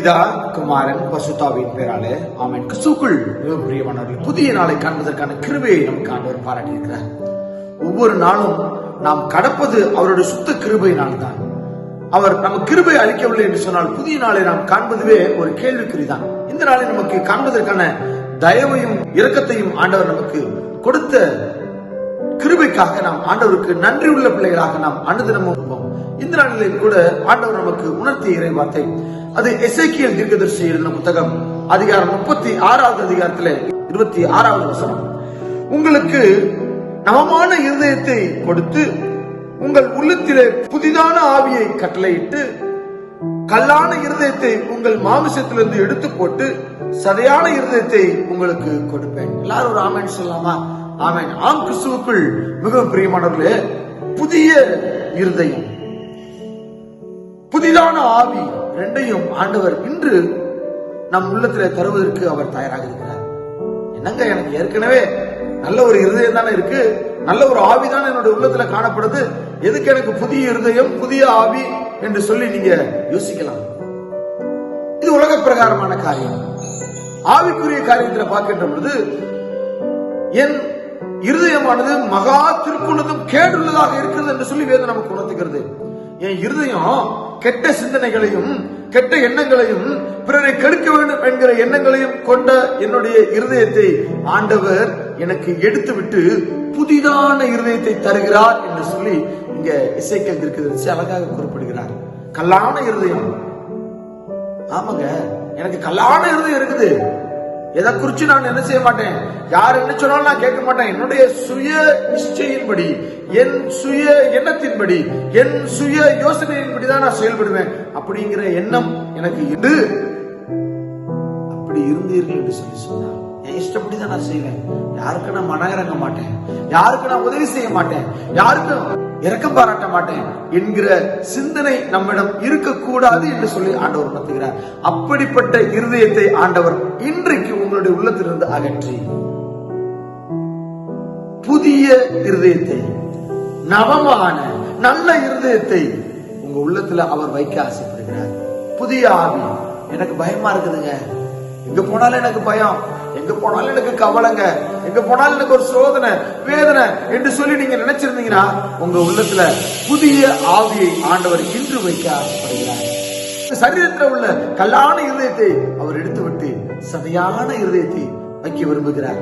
பிதா குமாரன் பசுதாவின் பேராலே. ஆமென். கிறிஸ்துக்குள் மிகவும் பிரியமானவர்கள் புதிய நாளை காண்பதற்கான கிருபையை நமக்கு ஆண்டவர் பாராட்டியிருக்கிறார். ஒவ்வொரு நாளும் நாம் கடப்பது அவருடைய சுத்த கிருபையினால் தான் அவர் நம்ம கிருபை அளிக்கவில்லை என்று சொன்னால் புதிய நாளை நாம் காண்பதுவே ஒரு கேள்விக்குறிதான். இந்த நாளை நமக்கு காண்பதற்கான தயவையும் இரக்கத்தையும் ஆண்டவர் நமக்கு கொடுத்த கிருபைக்காக நாம் ஆண்டவருக்கு நன்றி உள்ள பிள்ளைகளாக நாம் அனுதினமும் இந்த நாளிலே கூட ஆண்டவர் நமக்கு உணர்த்திய இறை வார்த்தை அது எசேக்கியல் தீர்க்கதரிசி எழுதின புத்தகம் அதிகாரம் முப்பத்தி ஆறாவது அதிகாரத்திலே இருபத்தி ஆறாவது வசனம். உங்களுக்கு நவமான இருதயத்தை கொடுத்து உங்கள் உள்ளத்திலே புதிதான ஆவியை கட்டளையிட்டு கல்லான இருதயத்தை உங்கள் மாமிசத்திலிருந்து எடுத்து போட்டு சதையான இருதயத்தை உங்களுக்கு கொடுப்பேன். எல்லாரும் ஒரு ஆமேன் சொல்லலாமா? ஆமேன். ஆம் கிறிஸ்துவுக்குள் மிகவும் பிரியமானவர்களே புதிய இருதயம் புதிதான ஆவி ரெண்டையும் ஆண்டவர் இன்று நம் உள்ளத்தில் தருவதற்கு அவர் தயாராக இருக்கிறார். என்னங்க எனக்கு ஏற்கனவே நல்ல ஒரு இருதயம் தானே இருக்கு? நல்ல ஒரு ஆவி தானே என்னுடைய உள்ளத்துல காணப்படுது? எதுக்கு எனக்கு புதிய இருதயம் புதிய ஆவி என்று சொல்லி நீங்க யோசிக்கலாம். இது உலக பிரகாரமான காரியம். ஆவிக்குரிய காரியத்துல பார்க்கின்ற பொழுது என் இருதயமானது மகா திருக்குணத்தும் கேடுள்ளதாக இருக்கிறது என்று சொல்லி வேதம் நமக்கு உணர்த்துகிறது. என் இருதயம் கெட்ட சிந்தனைகளையும் கெட்ட எண்ணங்களையும் பிறரை கெடுக்க வேண்டும் என்கிற எண்ணங்களையும் கொண்ட என்னுடைய இருதயத்தை ஆண்டவர் எனக்கு எடுத்துவிட்டு புதிதான இருதயத்தை தருகிறார் என்று சொல்லி இங்க இசைக்கல் இருக்கிறது அழகாக குறிப்பிடுகிறார். கல்லான இருதயம். ஆமாங்க. எனக்கு கல்லான இருதயம் இருக்குது. எதை குறிச்சு நான் என்ன செய்ய மாட்டேன்? யார் என்ன சொன்னாலும் நான் கேட்க மாட்டேன். என்னுடைய சுய நிச்சயின்படி என் சுய எண்ணத்தின்படி என் சுய யோசனையின்படி தான் நான் செயல்படுவேன். அப்படிங்கிற எண்ணம் எனக்கு இது அப்படி இருந்தீர்கள் என்று சொல்லி சொன்னார். என் இஷ்டப்படி தான் நான் செய்வேன். யாருக்கு நான் மனயிறங்க மாட்டேன். யாருக்கு நான் உதவி செய்ய மாட்டேன். யாருக்கும் இறக்கம் பாராட்ட மாட்டேன் என்கிற சிந்தனை நம்மிடம் இருக்கக்கூடாது என்று சொல்லி ஆண்டவர் உணர்த்துகிறார். அப்படிப்பட்ட இருதயத்தை ஆண்டவர் இன்றைக்கு உங்களுடைய உள்ளத்திலிருந்து அகற்றி புதிய இருதயத்தை நவமான நல்ல இருதயத்தை உங்க உள்ளத்துல அவர் வைக்க ஆசைப்படுகிறார். புதிய ஆவி. எனக்கு பயமா இருக்குதுங்க. எங்க போனாலும் எனக்கு பயம். எங்க போனாலும் எனக்கு கவலைங்க. எங்க போனாலும் எனக்கு ஒரு சோதனை வேதனை என்று சொல்லி நீங்க நினைச்சிருந்தீங்கன்னா உங்க உள்ளத்துல புதிய ஆவியை ஆண்டவர் இன்று வைக்க ஆசைப்படுகிறார். சரீரத்தில் உள்ள கல்லான இருதயத்தை அவர் எடுத்து விட்டு சதையான இருதயத்தை வைக்க விரும்புகிறார்.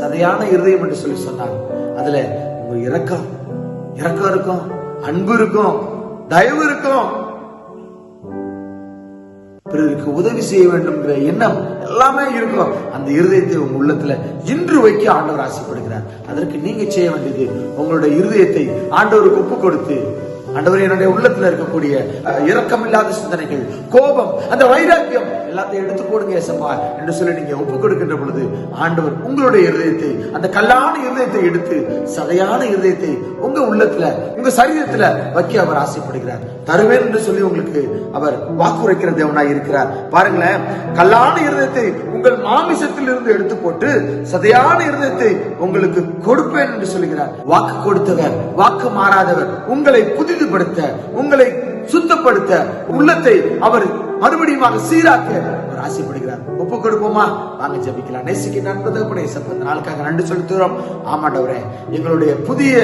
சதையான இருதயம் என்று சொல்லி சொன்னார். அதுல உங்க இரக்கம் இரக்கம் இருக்கும் அன்பு இருக்கும் தயவு இருக்கும். பிறருக்கு உதவி செய்ய வேண்டும் என்ற எண்ணம் எல்லாமே இருக்கும் அந்த இருதயத்தை உங்க உள்ளத்துல இன்று வைக்க ஆண்டவர் ஆசைப்படுகிறார். அதற்கு நீங்க செய்ய வேண்டியது உங்களுடைய இருதயத்தை ஆண்டவருக்கு ஒப்பு கொடுத்து ஆண்டவர் என்னுடைய உள்ளத்துல இருக்கக்கூடிய இரக்கம் இல்லாத சிந்தனைகள் கோபம் அந்த வைராக்கியம் எல்லாத்தையும் எடுத்து போடுங்க ஏசப்பா என்று சொல்லி நீங்க ஒப்பு கொடுக்கின்ற பொழுது ஆண்டவர் உங்களுடைய இருதயத்தை அந்த கல்லான இருதயத்தை எடுத்து சதையான இருதயத்தை உங்க உள்ளத்துல உங்க சரீரத்துல வைக்க அவர் ஆசைப்படுகிறார். தருவேன் என்று சொல்லி உங்களுக்கு அவர் வாக்குரைக்கிற தேவனாய் இருக்கிறார். பாருங்களேன் கல்லான இருதயத்தை உங்கள் மாமிசத்தில் இருந்து எடுத்து போட்டு சதையான இருதயத்தை உங்களுக்கு கொடுப்பேன் என்று சொல்லுகிறார். வாக்கு கொடுத்தவர் வாக்கு மாறாதவர் உங்களை புதிதுபடுத்த உங்களை சுத்தப்படுத்த உள்ளத்தை அவர் மறுபடியும் சீராக்க அவர் ஆசைப்படுகிறார். ஒப்பு கொடுப்போமா? வாங்க ஜபிக்கலாம். நேசிக்க நண்பதற்கு நாளுக்காக நன்றி செலுத்துகிறோம். ஆமாண்டவரே எங்களுடைய புதிய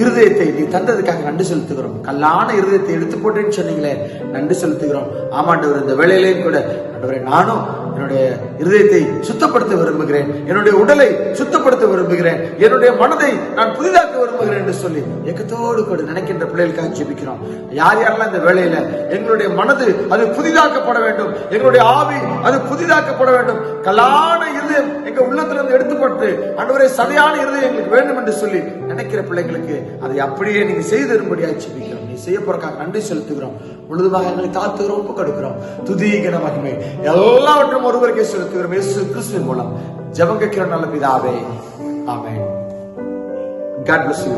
இருதயத்தை நீ தந்ததுக்காக நன்றி செலுத்துகிறோம். கல்லான இருதயத்தை எடுத்து போட்டேன்னு சொன்னீங்களே நன்றி செலுத்துகிறோம். ஆமாண்டவர் இந்த வேலையிலேயும் கூட ஆண்டவரை நானும் என்னுடைய இருதயத்தை சுத்தப்படுத்த விரும்புகிறேன். என்னுடைய உடலை சுத்தப்படுத்த விரும்புகிறேன். என்னுடைய மனதை நான் புதிதாக்க விரும்புகிறேன் என்று சொல்லி ஏக்கத்தோடு கூட நினைக்கின்ற பிள்ளைகளுக்காக ஜெபிக்கிறோம். யார் யாரெல்லாம் இந்த வேலையில எங்களுடைய மனது அது புதிதாக்கப்பட வேண்டும் எங்களுடைய ஆவி அது புதிதாக்கப்பட வேண்டும். கல்லான இருதயம் எங்க உள்ளத்திலிருந்து எடுத்துப்பட்டு ஆண்டவரே சதையான இருதயம் எங்களுக்கு வேண்டும் என்று சொல்லி நினைக்கிற பிள்ளைங்களுக்கு அதை அப்படியே நீங்க செய்து தரும்படியாக ஜெபிக்கிறோம். நீ செய்ய போறக்காக நன்றி செலுத்துகிறோம். முழுதுமாக எங்களை தாத்துகிறோம் ஒப்பு கொடுக்கிறோம் துதி கன மகிமை எல்லாவற்றும் ஒருவருக்கே செலுத்துகிறோம். இயேசு கிறிஸ்துவின் மூலம் ஜபம் கேட்கிற நல்ல பிதாவே. ஆமே God bless you.